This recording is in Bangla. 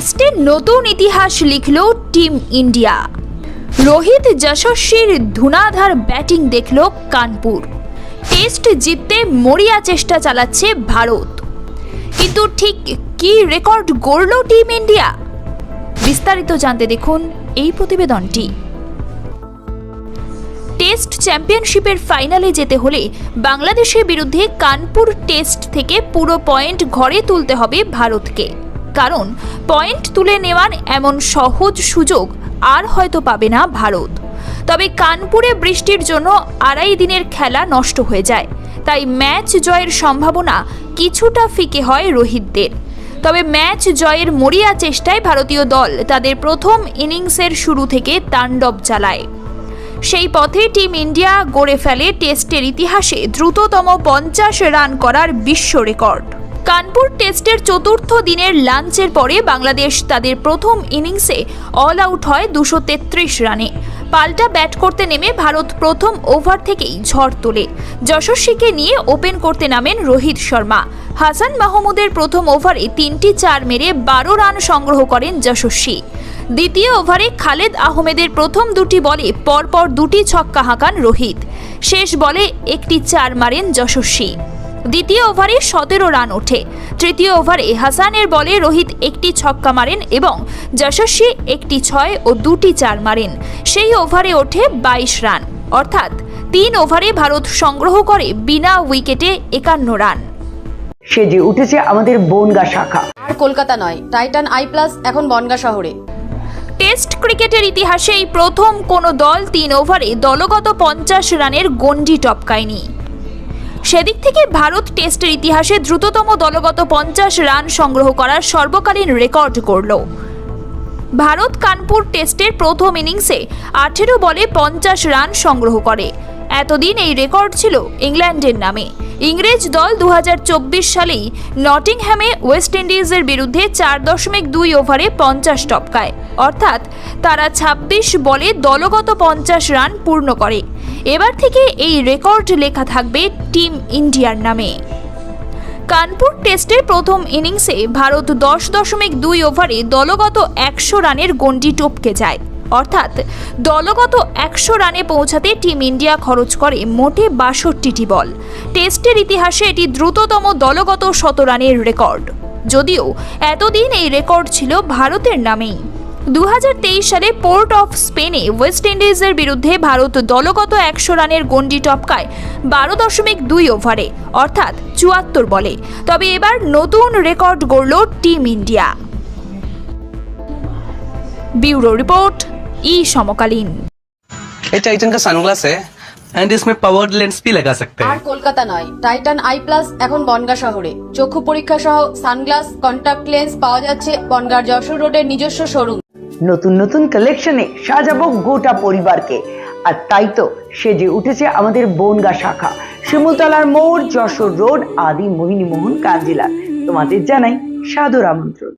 টেস্টে নতুন ইতিহাস লিখল টিম ইন্ডিয়া। রোহিত যশস্বীর ধুনাধার ব্যাটিং দেখল কানপুর। টেস্ট জিততে মরিয়া চেষ্টা চালাচ্ছে ভারত। কিন্তু ঠিক কি রেকর্ড গড়ল টিম ইন্ডিয়া? বিস্তারিত জানতে দেখুন এই প্রতিবেদনটি। টেস্ট চ্যাম্পিয়নশিপের ফাইনালে যেতে হলে বাংলাদেশের বিরুদ্ধে কানপুর টেস্ট থেকে পুরো পয়েন্ট ঘরে তুলতে হবে ভারতকে। কারণ পয়েন্ট তুলে নেওয়ার এমন সহজ সুযোগ আর হয়তো পাবে না ভারত। তবে কানপুরে বৃষ্টির জন্য আড়াই দিনের খেলা নষ্ট হয়ে যায়। তাই ম্যাচ জয়ের সম্ভাবনা কিছুটা ফিকে হয় রোহিতদের। তবে ম্যাচ জয়ের মরিয়া চেষ্টায় ভারতীয় দল তাদের প্রথম ইনিংসের শুরু থেকে তাণ্ডব চালায়। সেই পথে টিম ইন্ডিয়া গড়ে ফেলে টেস্টের ইতিহাসে দ্রুততম পঞ্চাশ রান করার বিশ্ব রেকর্ড। কানপুর টেস্টের চতুর্থ দিনের লাঞ্চের পরে বাংলাদেশ তাদের প্রথম ইনিংসে অল আউট হয় দুশো রানে। পাল্টা ব্যাট করতে নেমে ভারত প্রথম ওভার থেকেই ঝড় তোলে। যশস্বীকে নিয়ে ওপেন করতে নামেন রোহিত শর্মা। হাসান মাহমুদের প্রথম ওভারে তিনটি চার মেরে বারো রান সংগ্রহ করেন যশস্বী। দ্বিতীয় ওভারে খালেদ আহমেদের প্রথম দুটি বলে পরপর দুটি ছক্কা হাঁকান রোহিত। শেষ বলে একটি চার মারেন যশস্বী। দ্বিতীয় ওভারে সতেরো রান ওঠে। তৃতীয় ওভারে হাসানের বলে রোহিত একটি ছক্কা মারেন এবং যশস্বী একটি ছয় ও দুটি চার মারেন। সেই ওভারে ওঠে বাইশ রান। অর্থাৎ তিন ওভারে ভারত সংগ্রহ করে বিনা উইকেটে একান্ন রান। সেজে উঠেছে আমাদের বনগা শাখা। আর কলকাতা নয় টাইটান আই প্লাস এখন বনগা শহরে। টেস্ট ক্রিকেটের ইতিহাসে এই প্রথম কোনো দল তিন ওভারে দলগত পঞ্চাশ রানের গণ্ডি টপকায়নি। সেদিক থেকে ভারত টেস্টের ইতিহাসে দ্রুততম দলগত পঞ্চাশ রান সংগ্রহ করার সর্বকালীন রেকর্ড করল। ভারত কানপুর টেস্টের প্রথম ইনিংসে আঠেরো বলে পঞ্চাশ রান সংগ্রহ করে। এতদিন এই রেকর্ড ছিল ইংল্যান্ডের নামে। ইংরেজ দল দু হাজার চব্বিশ সালেই নটিংহ্যামে ওয়েস্ট ইন্ডিজের বিরুদ্ধে চার দশমিক দুই ওভারে পঞ্চাশ টপকায়। অর্থাৎ তারা ২৬ বলে দলগত পঞ্চাশ রান পূর্ণ করে। এবার থেকে এই রেকর্ড লেখা থাকবে টিম ইন্ডিয়ার নামে। কানপুর টেস্টের প্রথম ইনিংসে ভারত দশ দশমিক দুই ওভারে দলগত একশো রানের গণ্ডি টপকে যায়। অর্থাৎ দলগত একশো রানে পৌঁছাতে টিম ইন্ডিয়া খরচ করে মোটে বাষট্টিটি বল। টেস্টের ইতিহাসে এটি দ্রুততম দলগত শত রানের রেকর্ড। যদিও এতদিন এই রেকর্ড ছিল ভারতের নামেই। দু হাজার তেইশ সালে পোর্ট অফ স্পেনে ওয়েস্ট ইন্ডিজের বিরুদ্ধে ভারত দলগত একশো রানের গণ্ডি টপকায় বারো দশমিক দুই ওভারে, অর্থাৎ চুয়াত্তর বলে। তবে এবার নতুন রেকর্ড গড়ল টিম ইন্ডিয়া। ব্যুরো রিপোর্ট ई समकालीन ये टाइटन का सनग्लास है एंड इसमें पावर्ड लेंस भी लगा सकते আর हैं কলকাতা নয় টাইটান আই প্লাস এখন বনগা শহরে চক্ষু পরীক্ষা সহ সানগ্লাস কন্টাক্ট লেন্স পাওয়া যাচ্ছে বনগার যশোর রোডের নিজস্ব শোরুম নতুন নতুন কালেকশনে সাজাবো গোটা পরিবারকে আর তাই তো সেজে উঠেছে আমাদের বনগা শাখা শিমুলতলার মোড় যশোর রোড আদি মোহিনী মোহন কাঞ্জিলা তোমাদের জানাই সাদর আমন্ত্রণ